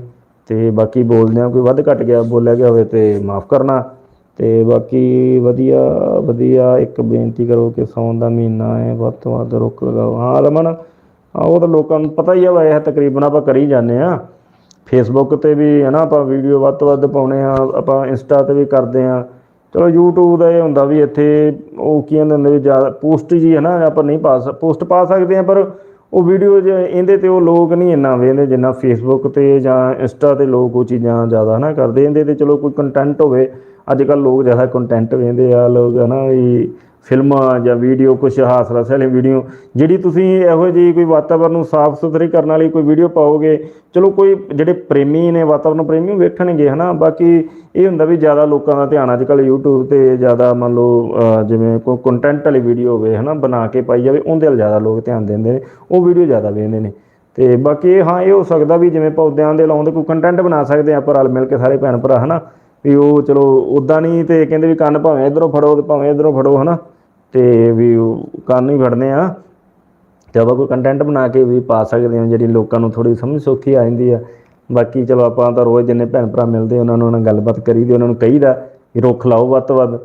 ਤੇ ਬਾਕੀ ਬੋਲਦੇ ਆ ਕੋਈ ਵੱਧ ਘਟ ਗਿਆ, ਬੋਲਿਆ ਗਿਆ ਹੋਵੇ ਤੇ ਮਾਫ ਕਰਨਾ। ਤੇ ਬਾਕੀ ਵਧੀਆ ਵਧੀਆ ਇੱਕ ਬੇਨਤੀ ਕਰੋ ਕਿ ਸੌਣ ਦਾ ਮਹੀਨਾ ਹੈ, ਵੱਧ ਤੋਂ ਵੱਧ ਰੁੱਖ ਲਗਾਓ। ਹਾਂ, ਰਮਨ, ਹਾਂ, ਉਹ ਤਾਂ ਲੋਕਾਂ ਨੂੰ ਪਤਾ ਹੀ ਆ ਵਾ ਇਹ ਤਕਰੀਬਨ ਆਪਾਂ ਕਰੀ ਜਾਂਦੇ ਆ ਫੇਸਬੁੱਕ ਤੇ ਵੀ ਹੈ ਨਾ, ਆਪਾਂ ਵੀਡੀਓ ਵੱਧ ਤੋਂ ਵੱਧ ਪਾਉਣੇ ਆ ਆਪਾਂ ਇੰਸਟਾ ਤੇ ਵੀ ਕਰਦੇ ਆ ਚਲੋ, YouTube ਦਾ ਇਹ ਹੁੰਦਾ ਵੀ ਇੱਥੇ ਉਹ ਕੀ ਕਹਿੰਦੇ ਹੁੰਦੇ ਵੀ ਜ਼ਿਆਦਾ ਪੋਸਟ ਜੀ ਹੈ ਨਾ, ਆਪਾਂ ਨਹੀਂ ਪਾ ਪੋਸਟ ਪਾ ਸਕਦੇ ਆ ਪਰ ਉਹ ਵੀਡੀਓ ਜੇ ਇਹਦੇ ਤੇ ਉਹ ਲੋਕ ਨਹੀਂ ਇੰਨਾ ਵੇਖਦੇ ਜਿੰਨਾ ਫੇਸਬੁੱਕ ਤੇ ਜਾਂ ਇੰਸਟਾ ਤੇ ਲੋਕ ਉਹ ਚੀਜ਼ਾਂ ਜ਼ਿਆਦਾ ਨਾ ਕਰਦੇ। ਇਹਦੇ ਤੇ ਚਲੋ ਕੋਈ ਕੰਟੈਂਟ ਹੋਵੇ ਅੱਜ ਕੱਲ ਲੋਕ ਜ਼ਿਆਦਾ ਕੰਟੈਂਟ ਵੇਖਦੇ ਆ, ਲੋਕ ਹੈ ਨਾ ਵੀ ਫਿਲਮਾਂ ਜਾਂ ਵੀਡੀਓ ਕੁਛ ਹਾਸਾ ਵਾਲੀ ਵੀਡੀਓ ਜਿਹੜੀ ਤੁਸੀਂ ਇਹੋ ਜਿਹੀ ਕੋਈ ਵਾਤਾਵਰਨ ਨੂੰ ਸਾਫ਼ ਸੁਥਰੀ ਕਰਨ ਵਾਲੀ ਕੋਈ ਵੀਡੀਓ ਪਾਓਗੇ, ਚਲੋ ਕੋਈ ਜਿਹੜੇ ਪ੍ਰੇਮੀ ਨੇ ਵਾਤਾਵਰਨ ਪ੍ਰੇਮੀ ਉਹ ਵੇਖਣਗੇ ਹਨਾ, ਬਾਕੀ ਇਹ ਹੁੰਦਾ ਵੀ ਜ਼ਿਆਦਾ ਲੋਕਾਂ ਦਾ ਧਿਆਨ ਅੱਜ ਕੱਲ YouTube ਤੇ ਜ਼ਿਆਦਾ ਮੰਨ ਲਓ ਜਿਵੇਂ ਕੋਈ ਕੰਟੈਂਟ ਵਾਲੀ ਵੀਡੀਓ ਹੋਵੇ ਹਨਾ, ਬਣਾ ਕੇ ਪਾਈ ਜਾਵੇ, ਉਹਦੇ ਵੱਲ ਜ਼ਿਆਦਾ ਲੋਕ ਧਿਆਨ ਦਿੰਦੇ ਨੇ, ਉਹ ਵੀਡੀਓ ਜ਼ਿਆਦਾ ਵੇਖਦੇ ਨੇ। ਤੇ ਬਾਕੀ ਇਹ ਹਾਂ, ਇਹ ਹੋ ਸਕਦਾ ਵੀ ਜਿਵੇਂ ਪੌਦਿਆਂ ਦੇ ਲਾਉਂਦੇ ਕੋਈ ਕੰਟੈਂਟ ਬਣਾ ਸਕਦੇ ਆ ਆਪਾਂ ਰਲ ਮਿਲ ਕੇ ਸਾਰੇ ਭੈਣ ਭਰਾ ਹਨਾ ਵੀ ਉਹ ਚਲੋ ਉਦਾਂ ਨਹੀਂ ਤੇ ਕਹਿੰਦੇ ਵੀ ਕੰਨ ਭਾਵੇਂ ਇਧਰੋਂ ਫੜੋ ਤੇ ਭਾਵੇਂ ਇਧਰੋਂ ਫੜੋ, ਹਨਾ? ਤੇ ਵੀ ਕੰਨ ਹੀ ਫੜਨੇ ਆ। ਤੇ ਆਪਾਂ ਕੋਈ ਕੰਟੈਂਟ ਬਣਾ ਕੇ ਵੀ ਪਾ ਸਕਦੇ ਹਾਂ, ਜਿਹੜੀ ਲੋਕਾਂ ਨੂੰ ਥੋੜੀ ਸਮਝ ਸੌਖੀ ਆ ਜਾਂਦੀ ਆ। ਬਾਕੀ ਚਲੋ ਆਪਾਂ ਤਾਂ ਰੋਜ਼ ਜਿੰਨੇ ਭੈਣ ਭਰਾ ਮਿਲਦੇ ਉਹਨਾਂ ਨੂੰ ਉਹਨਾਂ ਨਾਲ ਗੱਲਬਾਤ ਕਰੀਦੀ ਉਹਨਾਂ ਨੂੰ ਕਹੀਦਾ ਵੀ ਰੁੱਖ ਲਾਓ ਵੱਧ ਤੋਂ ਵੱਧ।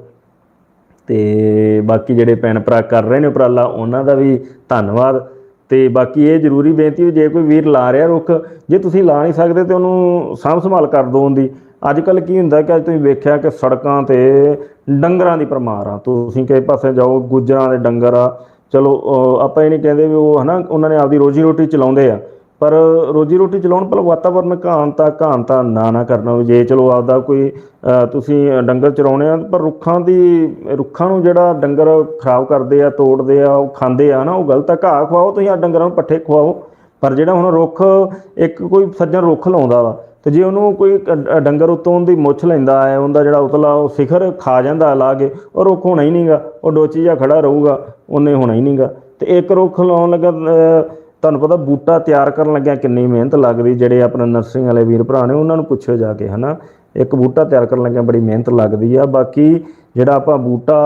ਤੇ ਬਾਕੀ ਜਿਹੜੇ ਭੈਣ ਭਰਾ ਕਰ ਰਹੇ ਨੇ ਉਪਰਾਲਾ, ਉਹਨਾਂ ਦਾ ਵੀ ਧੰਨਵਾਦ। ਤੇ ਬਾਕੀ ਇਹ ਜ਼ਰੂਰੀ ਬੇਨਤੀ ਵੀ ਜੇ ਕੋਈ ਵੀਰ ਲਾ ਰਿਹਾ ਰੁੱਖ, ਜੇ ਤੁਸੀਂ ਲਾ ਨਹੀਂ ਸਕਦੇ ਤੇ ਉਹਨੂੰ ਸਾਂਭ ਸੰਭਾਲ ਕਰ ਦੋ ਉਹਦੀ। ਅੱਜ ਕੱਲ ਕੀ ਹੁੰਦਾ ਕਿ ਅੱਜ ਤੁਸੀਂ ਵੇਖਿਆ ਕਿ ਸੜਕਾਂ ਤੇ ਡੰਗਰਾਂ ਦੀ ਪਰਮਾਰ ਆ। ਤੁਸੀਂ ਕਿਸੇ ਪਾਸੇ ਜਾਓ, ਗੁੱਜਰਾਂ ਦੇ ਡੰਗਰ ਆ। ਚਲੋ ਆਪਾਂ ਇਹ ਨਹੀਂ ਕਹਿੰਦੇ ਵੀ ਉਹ ਹਨਾ, ਉਹਨਾਂ ਨੇ ਆਪਦੀ ਰੋਜੀ ਰੋਟੀ ਚਲਾਉਂਦੇ ਆ। ਪਰ ਰੋਜੀ ਰੋਟੀ ਚਲਾਉਣ ਪਰ ਵਾਤਾਵਰਨ ਘਾਣਤਾ ਘਾਣਤਾ ਨਾ ਨਾ ਕਰਨਾ ਜੇ ਚਲੋ ਆਪਦਾ ਕੋਈ ਅਹ ਤੁਸੀਂ ਡੰਗਰ ਚਰਾਉਣੇ ਆ ਪਰ ਰੁੱਖਾਂ ਦੀ ਰੁੱਖਾਂ ਨੂੰ ਜਿਹੜਾ ਡੰਗਰ ਖਰਾਬ ਕਰਦੇ ਆ ਤੋੜਦੇ ਆ ਉਹ ਖਾਂਦੇ ਆ ਨਾ ਉਹ ਗਲਤ ਆ। ਘਾਹ ਖਵਾਓ ਤੁਸੀਂ ਆ ਡੰਗਰਾਂ ਨੂੰ ਪੱਠੇ ਖਵਾਓ। ਪਰ ਜਿਹੜਾ ਹੁਣ ਰੁੱਖ ਇੱਕ ਕੋਈ ਸੱਜਣ ਰੁੱਖ ਲਾਉਂਦਾ ਵਾ ਤੇ ਜੇ ਉਹਨੂੰ ਕੋਈ ਡੰਗਰ ਉੱਤੋਂ ਦੀ ਮੁੱਛ ਲੈਂਦਾ ਹੈ ਉਹਦਾ ਜਿਹੜਾ ਉਤਲਾ ਉਹ ਸਿਖਰ ਖਾ ਜਾਂਦਾ ਲਾ ਕੇ ਉਹ ਰੁੱਖ ਹੋਣਾ ਹੀ ਨਹੀਂਗਾ ਉਹ ਡੋਚੀ ਜਿਹਾ ਖੜਾ ਰਹੂਗਾ ਉਹਨੇ ਹੋਣਾ ਹੀ ਨਹੀਂਗਾ ਤੇ ਇੱਕ ਰੁੱਖ ਲਾਉਣ ਲੱਗਾ ਅਹ, ਤੁਹਾਨੂੰ ਪਤਾ ਬੂਟਾ ਤਿਆਰ ਕਰਨ ਲੱਗਿਆ ਕਿੰਨੀ ਮਿਹਨਤ ਲੱਗਦੀ, ਜਿਹੜੇ ਆਪਣੇ ਨਰਸਰੀ ਵਾਲੇ ਵੀਰ ਭਰਾ ਨੇ, ਉਹਨਾਂ ਨੂੰ ਪੁੱਛਿਓ ਜਾ ਕੇ, ਹਨਾ? ਇੱਕ ਬੂਟਾ ਤਿਆਰ ਕਰਨ ਲੱਗਿਆ ਬੜੀ ਮਿਹਨਤ ਲੱਗਦੀ ਆ, ਬਾਕੀ ਜਿਹੜਾ ਆਪਾਂ ਬੂਟਾ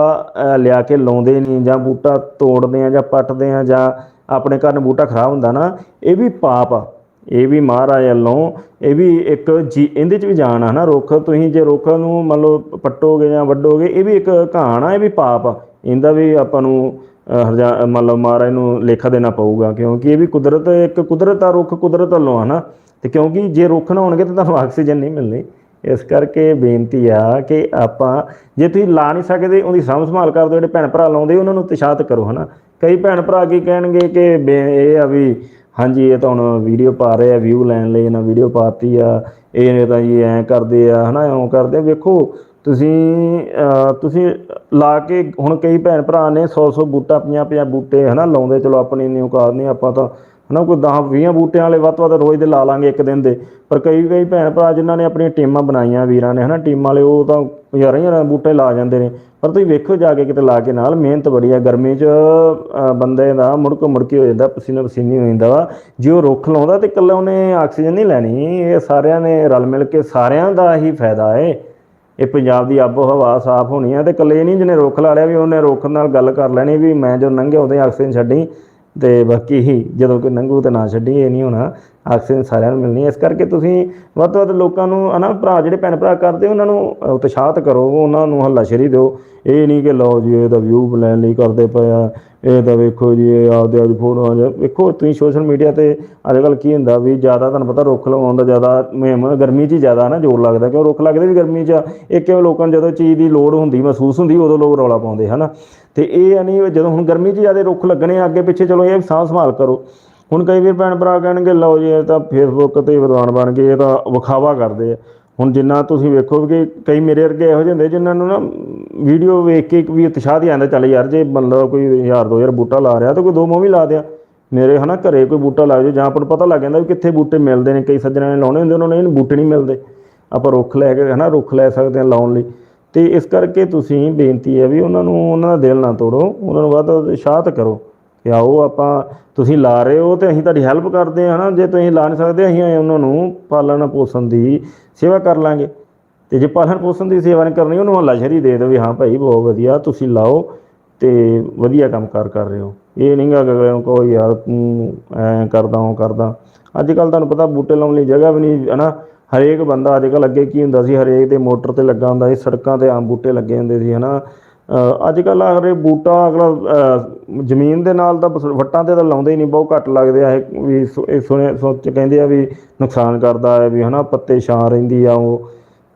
ਲਿਆ ਕੇ ਲਾਉਂਦੇ ਨਹੀਂ ਜਾਂ ਬੂਟਾ ਤੋੜਦੇ ਆ, ਜਾਂ ਪੱਟਦੇ ਆ, ਜਾਂ ਆਪਣੇ ਘਰ ਬੂਟਾ ਖਰਾਬ ਹੁੰਦਾ ਨਾ, ਇਹ ਵੀ ਪਾਪ ਆ। ਇਹ ਵੀ ਮਹਾਰਾਜ ਵੱਲੋਂ, ਇਹ ਵੀ ਇੱਕ ਜੀ, ਇਹਦੇ ਚ ਵੀ ਜਾਣ ਆ ਨਾ ਰੁੱਖ, ਤੁਸੀਂ ਜੇ ਰੁੱਖ ਨੂੰ ਮੰਨ ਲਓ ਪੱਟੋਗੇ ਜਾਂ ਵੱਡੋਗੇ ਇਹ ਵੀ ਇੱਕ ਕਹਾਣ ਆ, ਇਹ ਵੀ ਪਾਪ ਆ। ਇਹਦਾ ਵੀ ਆਪਾਂ ਨੂੰ ਹਰਜਾ ਮੰਨ ਲਓ ਮਹਾਰਾਜ ਨੂੰ ਲੇਖਾ ਦੇਣਾ ਪਊਗਾ, ਕਿਉਂਕਿ ਇਹ ਵੀ ਕੁਦਰਤ ਇੱਕ ਕੁਦਰਤ ਆ, ਰੁੱਖ ਕੁਦਰਤ ਵੱਲੋਂ ਆ ਨਾ। ਤੇ ਕਿਉਂਕਿ ਜੇ ਰੁੱਖ ਨਾ ਹੋਣਗੇ ਤਾਂ ਤੁਹਾਨੂੰ ਆਕਸੀਜਨ ਨਹੀਂ ਮਿਲਣੀ। ਇਸ ਕਰਕੇ ਬੇਨਤੀ ਆ ਕਿ ਆਪਾਂ, ਜੇ ਤੁਸੀਂ ਲਾ ਨਹੀਂ ਸਕਦੇ, ਉਹਦੀ ਸਾਂਭ ਸੰਭਾਲ ਕਰ ਦਿਓ, ਜਿਹੜੇ ਭੈਣ ਭਰਾ ਲਾਉਂਦੇ, ਉਹਨਾਂ ਨੂੰ ਉਤਸ਼ਾਹਤ ਕਰੋ, ਹਨਾ। ਕਈ ਭੈਣ ਭਰਾ ਕੀ ਕਹਿਣਗੇ ਕਿ ਇਹ ਆ ਵੀ ਹਾਂਜੀ, ਇਹ ਤਾਂ ਹੁਣ ਵੀਡੀਓ ਪਾ ਰਹੇ ਆ ਵਿਊ ਲੈਣ ਲਈ ਇਹਨਾਂ ਵੀਡੀਓ ਪਾਤੀ ਆ, ਇਹ ਤਾਂ ਜੀ ਐਂ ਕਰਦੇ ਆ, ਹਨਾ ਇਉਂ ਕਰਦੇ ਆ। ਵੇਖੋ ਤੁਸੀਂ ਤੁਸੀਂ ਲਾ ਕੇ ਹੁਣ ਕਈ ਭੈਣ ਭਰਾ ਨੇ 100 100 ਬੂਟਾ 50 50 ਬੂਟੇ, ਹਨਾ, ਲਾਉਂਦੇ, ਚਲੋ ਆਪਣੀ ਇੰਨੀ ਔਕਾਤ ਨਹੀਂ, ਆਪਾਂ ਤਾਂ, ਹਨਾ, ਕੋਈ 10 20 ਬੂਟਿਆਂ ਵਾਲੇ ਵੱਧ ਤੋਂ ਵੱਧ ਰੋਜ਼ ਦੇ ਲਾ ਲਾਂਗੇ ਇੱਕ ਦਿਨ ਦੇ। ਪਰ ਕਈ ਕਈ ਭੈਣ ਭਰਾ ਜਿਨ੍ਹਾਂ ਨੇ ਆਪਣੀਆਂ ਟੀਮਾਂ ਬਣਾਈਆਂ ਵੀਰਾਂ ਨੇ, ਹਨਾ, ਟੀਮਾਂ ਵਾਲੇ, ਉਹ ਤਾਂ ਹਜ਼ਾਰਾਂ ਹਜ਼ਾਰਾਂ ਬੂਟੇ ਲਾ ਜਾਂਦੇ ਨੇ। ਪਰ ਤੁਸੀਂ ਵੇਖੋ ਜਾ ਕੇ ਕਿਤੇ ਲਾ ਕੇ ਨਾਲ, ਮਿਹਨਤ ਬੜੀ ਆ, ਗਰਮੀ 'ਚ ਬੰਦੇ ਦਾ ਮੁੜਕ ਮੁੜਕੀ ਹੋ ਜਾਂਦਾ, ਪਸੀਨਾ ਪਸੀਨੀ ਹੋ ਜਾਂਦਾ ਵਾ। ਜੇ ਉਹ ਰੁੱਖ ਲਾਉਂਦਾ ਤੇ ਇਕੱਲਾ ਉਹਨੇ ਆਕਸੀਜਨ ਨਹੀਂ ਲੈਣੀ, ਇਹ ਸਾਰਿਆਂ ਨੇ ਰਲ ਮਿਲ ਕੇ ਸਾਰਿਆਂ ਦਾ ਹੀ ਫਾਇਦਾ ਏ। ਇਹ ਪੰਜਾਬ ਦੀ ਆਬੋ ਹਵਾ ਸਾਫ਼ ਹੋਣੀ ਆ ਤੇ ਇਕੱਲੇ ਨਹੀਂ ਜਿਹਨੇ ਰੁੱਖ ਲਾ ਲਿਆ ਵੀ ਉਹਨੇ ਰੁੱਖ ਨਾਲ ਗੱਲ ਕਰ ਲੈਣੀ ਵੀ ਮੈਂ ਜੋ ਲੰਘਿਆ ਉਦੋਂ ਹੀ ਆਕਸੀਜਨ ਛੱਡੀ ਤੇ ਬਾਕੀ ਹੀ ਜਦੋਂ ਕੋਈ ਲੰਘੂ ਤੇ ਨਾ ਛੱਡੀ, ਇਹ ਨਹੀਂ ਹੋਣਾ। ਆਕਸੀਜਨ ਸਾਰਿਆਂ ਨੂੰ ਮਿਲਣੀ ਹੈ। ਇਸ ਕਰਕੇ ਤੁਸੀਂ ਵੱਧ ਤੋਂ ਵੱਧ ਲੋਕਾਂ ਨੂੰ ਹਨਾ ਭਰਾ ਜਿਹੜੇ ਭੈਣ ਭਰਾ ਕਰਦੇ ਉਹਨਾਂ ਨੂੰ ਉਤਸ਼ਾਹਤ ਕਰੋ ਉਹਨਾਂ ਨੂੰ ਹੱਲਾਸ਼ੇਰੀ ਦਿਓ ਇਹ ਨਹੀਂ ਕਿ ਲਓ ਜੀ ਇਹਦਾ ਵਿਊ ਲੈਣ ਲਈ ਕਰਦੇ ਪਏ ਆ ਇਹ ਤਾਂ ਵੇਖੋ ਜੀ ਇਹ ਆਪਦੇ ਆਪਦੀ ਫੋਟੋਆਂ ਜਾਂ ਵੇਖੋ ਤੁਸੀਂ ਸੋਸ਼ਲ ਮੀਡੀਆ ਤੇ ਅੱਜ ਕੱਲ੍ਹ ਕੀ ਹੁੰਦਾ ਵੀ ਜ਼ਿਆਦਾ ਤੁਹਾਨੂੰ ਪਤਾ ਰੁੱਖ ਲਗਾਉਣ ਦਾ ਜ਼ਿਆਦਾ ਮੁਹਿੰਮ ਗਰਮੀ 'ਚ ਹੀ ਜ਼ਿਆਦਾ ਨਾ ਜ਼ੋਰ ਲੱਗਦਾ ਕਿਉਂ ਰੁੱਖ ਲੱਗਦੇ ਵੀ ਗਰਮੀ 'ਚ ਆ। ਇਹ ਕਿਉਂ ਲੋਕਾਂ ਨੂੰ ਜਦੋਂ ਚੀਜ਼ ਦੀ ਲੋੜ ਹੁੰਦੀ ਮਹਿਸੂਸ ਹੁੰਦੀ ਉਦੋਂ ਲੋਕ ਰੌਲਾ ਪਾਉਂਦੇ ਹਨਾ ਤੇ ਇਹ ਆ ਨਹੀਂ ਜਦੋਂ ਹੁਣ ਗਰਮੀ 'ਚ ਜ਼ਿਆਦਾ ਰੁੱਖ ਲੱਗਣੇ ਆ, ਅੱਗੇ ਪਿੱਛੇ ਚਲੋ ਇਹ ਵੀ ਸਾਂਭ ਸੰਭਾਲ ਕਰੋ ਹੁਣ ਕਈ ਵੀਰ ਭੈਣ ਭਰਾ ਕਹਿਣਗੇ, ਲਓ ਜੀ, ਇਹ ਤਾਂ ਫੇਸਬੁੱਕ ਤੇ ਵਿਦਵਾਨ ਬਣ ਗਏ, ਇਹ ਤਾਂ ਵਿਖਾਵਾ ਕਰਦੇ ਆ। ਹੁਣ ਜਿੰਨਾ ਤੁਸੀਂ ਵੇਖੋ ਕਿ ਕਈ ਮੇਰੇ ਵਰਗੇ ਇਹੋ ਜਿਹੇ ਹੁੰਦੇ, ਜਿਨ੍ਹਾਂ ਨੂੰ ਨਾ ਵੀਡੀਓ ਵੇਖ ਕੇ ਵੀ ਉਤਸ਼ਾਹ ਹੀ ਆਉਂਦਾ ਚੱਲ ਯਾਰ ਜੇ ਬੰਦਾ ਕੋਈ ਹਜ਼ਾਰ, ਦੋ ਹਜ਼ਾਰ ਬੂਟਾ ਲਾ ਰਿਹਾ, ਤਾਂ ਕੋਈ ਦੋ ਮੂੰਹ ਵੀ ਲਾ ਦਿਆ। ਮੇਰੇ ਹਨਾ ਘਰੇ ਕੋਈ ਬੂਟਾ ਲੱਗ ਜਾਏ ਜਾਂ ਆਪਾਂ ਨੂੰ ਪਤਾ ਲੱਗ ਜਾਂਦਾ ਵੀ ਕਿੱਥੇ ਬੂਟੇ ਮਿਲਦੇ ਨੇ, ਕਈ ਸੱਜਣਾਂ ਨੇ ਲਾਉਣੇ ਹੁੰਦੇ, ਉਹਨਾਂ ਨੂੰ ਇਹਨੂੰ ਬੂਟੇ ਨਹੀਂ ਮਿਲਦੇ। ਆਪਾਂ ਰੁੱਖ ਲੈ ਕੇ ਹਨਾ, ਰੁੱਖ ਲੈ ਸਕਦੇ ਹਾਂ ਲਾਉਣ ਲਈ। ਤੇ ਇਸ ਕਰਕੇ ਤੁਸੀਂ ਬੇਨਤੀ ਹੈ ਵੀ ਉਹਨਾਂ ਨੂੰ, ਉਹਨਾਂ ਦਾ ਦਿਲ ਨਾ ਤੋੜੋ, ਉਹਨਾਂ ਨੂੰ ਵੱਧ ਉਤਸ਼ਾਹਤ ਕਰੋ। ਕਿ ਆਓ ਆਪਾਂ ਤੁਸੀਂ ਲਾ ਰਹੇ ਹੋ ਤੇ ਅਸੀਂ ਤੁਹਾਡੀ ਹੈਲਪ ਕਰਦੇ ਹਾਂ ਹਨਾ, ਜੇ ਤੁਸੀਂ ਲਾ ਨਹੀਂ ਸਕਦੇ ਅਸੀਂ ਉਹਨਾਂ ਨੂੰ ਪਾਲਣ ਪੋਸ਼ਣ ਦੀ ਸੇਵਾ ਕਰ ਲਾਂਗੇ। ਤੇ ਜੇ ਪਾਲਣ ਪੋਸ਼ਣ ਦੀ ਸੇਵਾ ਨਹੀਂ ਕਰਨੀ, ਉਹਨੂੰ ਹੱਲਾ ਸ਼ਰੀ ਦੇ ਦਿਓ ਵੀ ਹਾਂ ਭਾਈ ਬਹੁਤ ਵਧੀਆ, ਤੁਸੀਂ ਲਾਓ ਤੇ ਵਧੀਆ ਕੰਮ ਕਾਰ ਕਰ ਰਹੇ ਹੋ। ਇਹ ਨਹੀਂ ਗਾ ਅਗਲੇ ਨੂੰ ਕਹੋ ਯਾਰ ਤੂੰ ਐ ਕਰਦਾ, ਉਹ ਕਰਦਾ। ਅੱਜ ਕੱਲ ਤੁਹਾਨੂੰ ਪਤਾ ਬੂਟੇ ਲਾਉਣ ਲਈ ਜਗ੍ਹਾ ਵੀ ਨਹੀਂ ਹਨਾ। ਹਰੇਕ ਬੰਦਾ ਅੱਜ ਕੱਲ ਅੱਗੇ ਕੀ ਹੁੰਦਾ ਸੀ, ਹਰੇਕ ਦੇ ਮੋਟਰ ਤੇ ਲੱਗਾ ਹੁੰਦਾ ਸੀ, ਸੜਕਾਂ ਤੇ ਆਮ ਬੂਟੇ ਲੱਗੇ ਹੁੰਦੇ ਸੀ ਹਨਾ। ਅੱਜ ਕੱਲ ਹਰੇ ਬੂਟਾ, ਅਗਲਾ ਜ਼ਮੀਨ ਦੇ ਨਾਲ ਤਾਂ ਵੱਟਾਂ ਤੇ ਤਾਂ ਲਾਉਂਦੇ ਹੀ ਨਹੀਂ, ਬਹੁਤ ਘੱਟ ਲੱਗਦੇ ਆ। ਇਹ ਵੀ ਇਹ ਸੁਣੇ ਸੋਚ ਕਹਿੰਦੇ ਆ ਵੀ ਨੁਕਸਾਨ ਕਰਦਾ ਹੈ, ਵੀ ਹਨਾ, ਪੱਤੇ ਛਾਂ ਰਹਿੰਦੀ ਆ ਉਹ।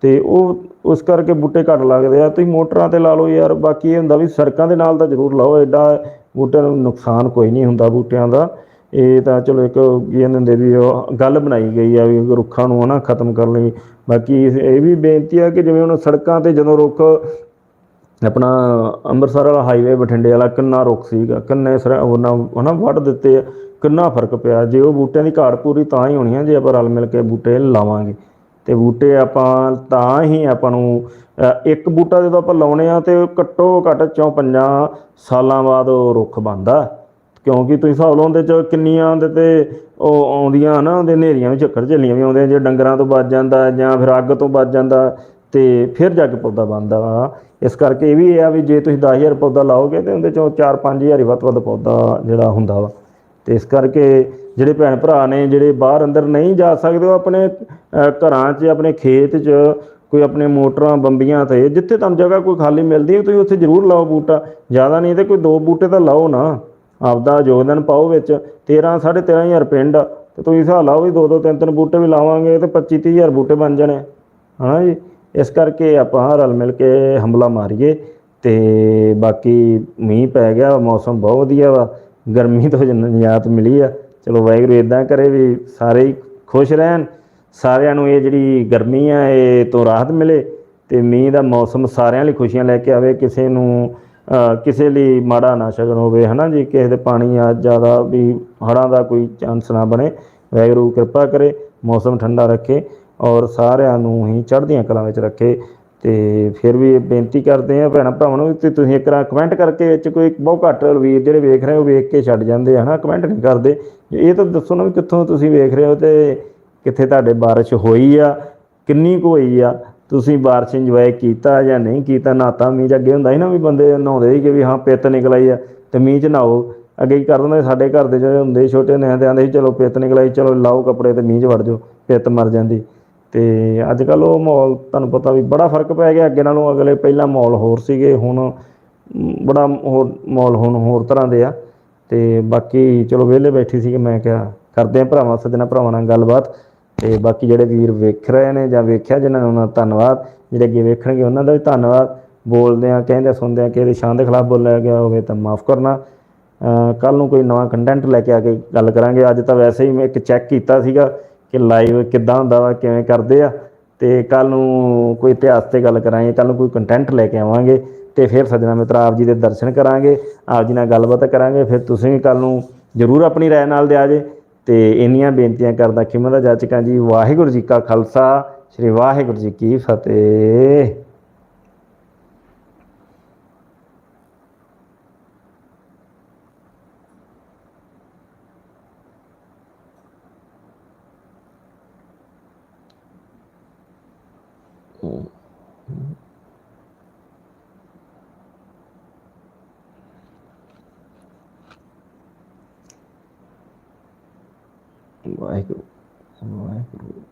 ਤੇ ਉਹ, ਉਸ ਕਰਕੇ ਬੂਟੇ ਘੱਟ ਲੱਗਦੇ ਆ। ਤੁਸੀਂ ਮੋਟਰਾਂ ਤੇ ਲਾ ਲਓ ਯਾਰ, ਬਾਕੀ ਇਹ ਹੁੰਦਾ ਵੀ ਸੜਕਾਂ ਦੇ ਨਾਲ ਤਾਂ ਜ਼ਰੂਰ ਲਾਓ ਐਡਾ ਬੂਟਿਆਂ ਨੂੰ ਨੁਕਸਾਨ ਕੋਈ ਨਹੀਂ ਹੁੰਦਾ ਬੂਟਿਆਂ ਦਾ। ਇਹ ਤਾਂ ਚਲੋ ਇੱਕ ਕੀ ਕਹਿੰਦੇ ਹੁੰਦੇ ਵੀ ਗੱਲ ਬਣਾਈ ਗਈ ਆ ਵੀ ਰੁੱਖਾਂ ਨੂੰ ਹਨਾ ਖਤਮ ਕਰਨ ਲਈ। ਬਾਕੀ ਇਹ ਵੀ ਬੇਨਤੀ ਆ ਕਿ ਜਿਵੇਂ ਹੁਣ ਸੜਕਾਂ ਤੇ ਜਦੋਂ ਰੁੱਖ ਆਪਣਾ ਅੰਮ੍ਰਿਤਸਰ ਵਾਲਾ ਹਾਈਵੇ ਬਠਿੰਡੇ ਵਾਲਾ ਕਿੰਨਾ ਰੁੱਖ ਸੀਗਾ, ਕਿੰਨੇ ਸਰ ਉਹਨਾਂ ਹਨਾ ਵੱਢ ਦਿੱਤੇ ਆ, ਕਿੰਨਾ ਫ਼ਰਕ ਪਿਆ। ਜੇ ਉਹ ਬੂਟਿਆਂ ਦੀ ਘਾਟ ਪੂਰੀ ਤਾਂ ਹੀ ਹੋਣੀ ਆ, ਜੇ ਆਪਾਂ ਰਲ ਮਿਲ ਕੇ ਬੂਟੇ ਲਾਵਾਂਗੇ। ਤੇ ਬੂਟੇ ਆਪਾਂ ਤਾਂ ਹੀ ਆਪਾਂ ਨੂੰ ਇੱਕ ਬੂਟਾ ਜਦੋਂ ਆਪਾਂ ਲਾਉਣੇ ਆ ਤੇ ਘੱਟੋ ਘੱਟ ਚੋਂ ਪੰਜਾਂ ਸਾਲਾਂ ਬਾਅਦ ਉਹ ਰੁੱਖ ਬਣਦਾ। ਕਿਉਂਕਿ ਤੁਸੀਂ ਹਿਸਾਬ ਲਾਉਂਦੇ ਚ ਕਿੰਨੀਆਂ ਦੇ ਤੇ ਉਹ ਆਉਂਦੀਆਂ ਨਾ, ਉਹਦੇ ਹਨੇਰੀਆਂ ਵੀ ਚੱਕਰ ਝੱਲੀਆਂ ਵੀ ਆਉਂਦੀਆਂ, ਜੇ ਡੰਗਰਾਂ ਤੋਂ ਬਚ ਜਾਂਦਾ ਜਾਂ ਫਿਰ ਅੱਗ ਤੋਂ ਬਚ ਜਾਂਦਾ। ਤੇ ਫਿਰ ਜਾ ਕੇ ਪੌਦਾ ਬਣਦਾ ਵਾ। ਇਸ ਕਰਕੇ ਇਹ ਵੀ ਇਹ ਆ ਵੀ ਜੇ ਤੁਸੀਂ 10000 ਪੌਦਾ ਲਾਓਗੇ ਤੇ ਉਹਦੇ ਚੋਂ 4-5000 ਹੀ ਵੱਧ ਤੋਂ ਵੱਧ ਪੌਦਾ ਜਿਹੜਾ ਹੁੰਦਾ ਵਾ। ਤੇ ਇਸ ਕਰਕੇ ਜਿਹੜੇ ਭੈਣ ਭਰਾ ਨੇ ਜਿਹੜੇ ਬਾਹਰ ਅੰਦਰ ਨਹੀਂ ਜਾ ਸਕਦੇ ਉਹ ਆਪਣੇ ਘਰਾਂ 'ਚ ਆਪਣੇ ਖੇਤ 'ਚ ਕੋਈ ਆਪਣੇ ਮੋਟਰਾਂ ਬੰਬੀਆਂ ਤੇ ਜਿੱਥੇ ਤੁਹਾਨੂੰ ਜਗ੍ਹਾ ਕੋਈ ਖਾਲੀ ਮਿਲਦੀ ਹੈ ਤੁਸੀਂ ਉੱਥੇ ਜ਼ਰੂਰ ਲਾਓ ਬੂਟਾ। ਜ਼ਿਆਦਾ ਨਹੀਂ ਤੇ ਕੋਈ ਦੋ ਬੂਟੇ ਤਾਂ ਲਾਓ ਨਾ। ਆਪਦਾ ਯੋਗਦਾਨ ਪਾਓ ਵਿੱਚ। 13 13500 ਪਿੰਡ ਆ, ਤੇ ਤੁਸੀਂ ਹਿਸਾਬ ਲਾਓ ਵੀ ਦੋ ਦੋ ਤਿੰਨ ਤਿੰਨ ਬੂਟੇ ਵੀ ਲਾਵਾਂਗੇ ਤੇ 25 30000 ਬੂਟੇ ਬਣ ਜਾਣੇ। ਹਨਾ ਜੀ? ਇਸ ਕਰਕੇ ਆਪਾਂ ਰਲ ਮਿਲ ਕੇ ਹਮਲਾ ਮਾਰੀਏ ਤੇ ਬਾਕੀ ਮੀਂਹ ਪੈ ਗਿਆ, ਮੌਸਮ ਬਹੁਤ ਵਧੀਆ ਵਾ, ਗਰਮੀ ਤੋਂ ਜਨ- ਨਿਜਾਤ ਮਿਲੀ ਆ। ਚਲੋ ਵਾਹਿਗੁਰੂ ਇਦਾਂ ਕਰੇ ਵੀ ਸਾਰੇ ਹੀ ਖੁਸ਼ ਰਹਿਣ, ਸਾਰਿਆਂ ਨੂੰ ਇਹ ਜਿਹੜੀ ਗਰਮੀ ਆ, ਇਹ ਤੋਂ ਰਾਹਤ ਮਿਲੇ ਤੇ ਮੀਂਹ ਦਾ ਮੌਸਮ ਸਾਰਿਆਂ ਲਈ ਖੁਸ਼ੀਆਂ ਲੈ ਕੇ ਆਵੇ, ਕਿਸੇ ਨੂੰ ਕਿਸੇ ਲਈ ਮਾੜਾ ਨਾ ਸ਼ਗਨ ਹੋਵੇ, ਹਨਾ ਜੀ? ਕਿਸੇ ਦੇ ਪਾਣੀ ਆ ਜ਼ਿਆਦਾ ਵੀ ਹੜ੍ਹਾਂ ਦਾ ਕੋਈ ਚਾਂਸ ਨਾ ਬਣੇ, ਵਾਹਿਗੁਰੂ ਕਿਰਪਾ ਕਰੇ, ਮੌਸਮ ਠੰਡਾ ਰੱਖੇ। ਔਰ ਸਾਰਿਆਂ ਨੂੰ ਹੀ ਚੜ੍ਹਦੀਆਂ ਕਲਾਂ ਵਿੱਚ ਰੱਖੇ ਤੇ ਫਿਰ ਵੀ ਬੇਨਤੀ ਕਰਦੇ ਆ ਭੈਣਾਂ ਭਰਾਵਾਂ ਨੂੰ ਕਿ ਤੁਸੀਂ ਇੱਕ ਵਾਰ ਕਮੈਂਟ ਕਰਕੇ ਵਿੱਚ ਕੋਈ ਬਹੁਤ ਘੱਟ ਵੀਰ ਜਿਹੜੇ ਵੇਖ ਰਹੇ ਉਹ ਵੇਖ ਕੇ ਛੱਡ ਜਾਂਦੇ ਆ, ਹਨਾ? ਕਮੈਂਟ ਨਹੀਂ ਕਰਦੇ। ਇਹ ਤਾਂ ਦੱਸੋ ਨਾ ਵੀ ਕਿੱਥੋਂ ਤੁਸੀਂ ਵੇਖ ਰਹੇ ਹੋ ਤੇ ਕਿੱਥੇ ਤੁਹਾਡੇ ਬਾਰਿਸ਼ ਹੋਈ ਆ, ਕਿੰਨੀ ਕੁ ਹੋਈ ਆ? ਤੁਸੀਂ ਬਾਰਿਸ਼ ਇੰਜੋਏ ਕੀਤਾ ਜਾਂ ਨਹੀਂ ਕੀਤਾ? ਨਹਾਤਾ ਮੀਂਹ ਅੱਗੇ ਹੁੰਦਾ ਸੀ ਨਾ ਵੀ ਬੰਦੇ ਨਹਾਉਂਦੇ ਸੀ ਕਿ ਵੀ ਹਾਂ, ਪਿੱਤ ਨਿਕਲਾਈ ਆ ਤੇ ਮੀਂਹ 'ਚ ਨਹਾਓ। ਅੱਗੇ ਕੀ ਕਰ ਦਿੰਦੇ ਸਾਡੇ ਘਰ ਦੇ ਜਿਹੜੇ ਹੁੰਦੇ ਛੋਟੇ ਨੇ ਤੇ ਆਂਦੇ ਸੀ, ਚਲੋ ਪਿੱਤ ਨਿਕਲਾਈ ਚਲੋ ਲਾਓ ਕੱਪੜੇ ਤੇ ਮੀਂਹ 'ਚ ਵੜ ਜਾਓ, ਪਿੱਤ ਮਰ ਜਾਂਦੀ। ਤੇ ਅੱਜ ਕੱਲ ਉਹ ਮਾਹੌਲ, ਤੁਹਾਨੂੰ ਪਤਾ ਵੀ ਬੜਾ ਫ਼ਰਕ ਪੈ ਗਿਆ। ਅੱਗੇ ਨਾਲੋਂ ਅਗਲੇ ਪਹਿਲਾਂ ਮਾਹੌਲ ਹੋਰ ਸੀਗੇ, ਹੁਣ ਬੜਾ ਹੋਰ ਮਾਹੌਲ ਹੁਣ ਹੋਰ ਤਰ੍ਹਾਂ ਦੇ ਆ। ਤੇ ਬਾਕੀ ਚਲੋ ਵਿਹਲੇ ਬੈਠੀ ਸੀ ਕਿ ਮੈਂ ਕਿਹਾ ਕਰਦੇ ਆ ਭਰਾਵਾਂ, ਸੱਜਣਾ ਭਰਾਵਾਂ ਨਾਲ ਗੱਲਬਾਤ। ਤੇ ਬਾਕੀ ਜਿਹੜੇ ਵੀਰ ਵੇਖ ਰਹੇ ਨੇ ਜਾਂ ਵੇਖਿਆ ਜਿਨ੍ਹਾਂ ਨੂੰ, ਉਹਨਾਂ ਦਾ ਧੰਨਵਾਦ। ਜਿਹੜੇ ਅੱਗੇ ਵੇਖਣਗੇ, ਉਹਨਾਂ ਦਾ ਵੀ ਧੰਨਵਾਦ। ਬੋਲਦੇ ਆ ਕਹਿੰਦੇ ਸੁਣਦੇ ਆ ਕਿ ਇਹਦੇ ਸ਼ਾਨ ਦੇ ਖਿਲਾਫ ਬੋਲਿਆ ਗਿਆ ਹੋਵੇ ਤਾਂ ਮਾਫ ਕਰਨਾ। ਕੱਲ ਨੂੰ ਕੋਈ ਨਵਾਂ ਕੰਟੈਂਟ ਲੈ ਕੇ ਆ ਕੇ ਗੱਲ ਕਰਾਂਗੇ। ਅੱਜ ਤਾਂ ਵੈਸੇ ਹੀ ਮੈਂ ਇੱਕ ਚੈੱਕ ਕੀਤਾ ਸੀਗਾ। ਕਿ ਲਾਈਵ ਕਿੱਦਾਂ ਹੁੰਦਾ ਵਾ, ਕਿਵੇਂ ਕਰਦੇ ਆ, ਤੇ ਕੱਲ ਨੂੰ ਕੋਈ ਇਤਿਹਾਸ ਤੇ ਗੱਲ ਕਰਾਂਗੇ ਕੱਲ ਨੂੰ ਕੋਈ ਕੰਟੈਂਟ ਲੈ ਕੇ ਆਵਾਂਗੇ, ਤੇ ਫਿਰ ਸੱਜਣਾ ਮਿੱਤਰਾ ਆਪ ਜੀ ਦੇ ਦਰਸ਼ਨ ਕਰਾਂਗੇ, ਆਪ ਜੀ ਨਾਲ ਗੱਲਬਾਤ ਕਰਾਂਗੇ, ਫਿਰ ਤੁਸੀਂ ਵੀ ਕੱਲ ਨੂੰ ਜਰੂਰ ਆਪਣੀ ਰਾਏ ਨਾਲ ਦਿਆ ਜੇ। ਤੇ ਇੰਨੀਆਂ ਬੇਨਤੀਆਂ ਕਰਦਾ ਖਿਮਾ ਦਾ ਜਾਚਕਾਂ ਜੀ, ਵਾਹਿਗੁਰੂ ਜੀ ਕਾ ਖਾਲਸਾ, ਸ੍ਰੀ ਵਾਹਿਗੁਰੂ ਜੀ ਕੀ ਫਤਿਹ। ਵਾਹਿਗੁਰੂ ਵਾਹਿਗੁਰੂ